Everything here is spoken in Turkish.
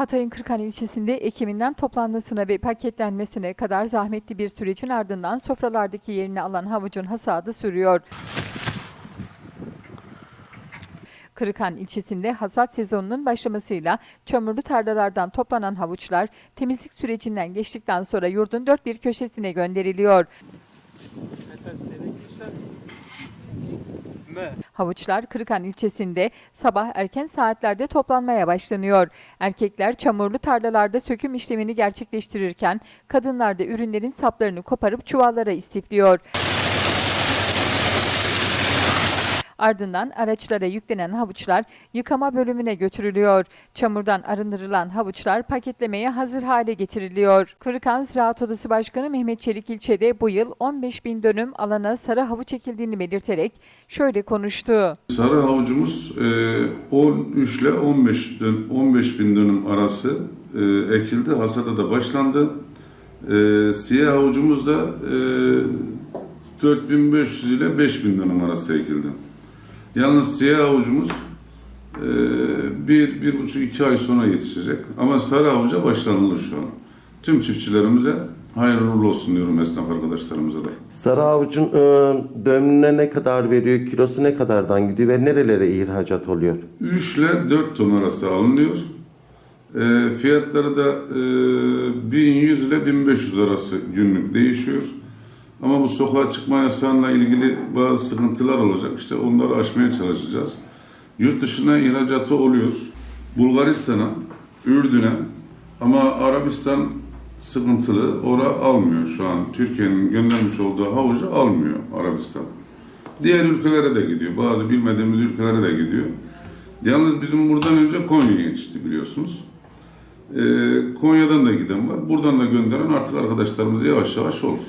Hatay'ın Kırkhan ilçesinde ekiminden toplanmasına ve paketlenmesine kadar zahmetli bir sürecin ardından sofralardaki yerini alan havucun hasadı sürüyor. Kırıkhan ilçesinde hasat sezonunun başlamasıyla çamurlu tarlalardan toplanan havuçlar temizlik sürecinden geçtikten sonra yurdun dört bir köşesine gönderiliyor. Havuçlar Kırıkhan ilçesinde sabah erken saatlerde toplanmaya başlanıyor. Erkekler çamurlu tarlalarda söküm işlemini gerçekleştirirken kadınlar da ürünlerin saplarını koparıp çuvallara istifliyor. Ardından araçlara yüklenen havuçlar yıkama bölümüne götürülüyor. Çamurdan arındırılan havuçlar paketlemeye hazır hale getiriliyor. Kırıkan Ziraat Odası Başkanı Mehmet Çelik ilçede bu yıl 15 bin dönüm alana sarı havuç ekildiğini belirterek şöyle konuştu. Sarı havucumuz e, 13 ile 15, dön, 15 bin dönüm arası e, ekildi. Hasada da başlandı. E, siyah havucumuz da e, 4500 ile 5000 dönüm arası ekildi. Yalnız siyah havucumuz e, bir, bir buçuk, iki ay sonra yetişecek. Ama sarı havuca başlanılır şu an. Tüm çiftçilerimize hayırlı uğurlu olsun diyorum esnaf arkadaşlarımıza da. Sarı avucun e, dönümüne ne kadar veriyor, kilosu ne kadardan gidiyor ve nerelere ihracat oluyor? 3 ile 4 ton arası alınıyor. E, fiyatları da e, 1100 ile 1500 arası günlük değişiyor. Ama bu sokağa çıkma yasağıyla ilgili bazı sıkıntılar olacak. İşte onları aşmaya çalışacağız. Yurt dışına ihracatı oluyor. Bulgaristan'a, Ürdün'e ama Arabistan sıkıntılı. Ora almıyor şu an. Türkiye'nin göndermiş olduğu havucu almıyor Arabistan. Diğer ülkelere de gidiyor. Bazı bilmediğimiz ülkelere de gidiyor. Yalnız bizim buradan önce Konya yetişti biliyorsunuz. Ee, Konya'dan da giden var. Buradan da gönderen artık arkadaşlarımız yavaş yavaş olur.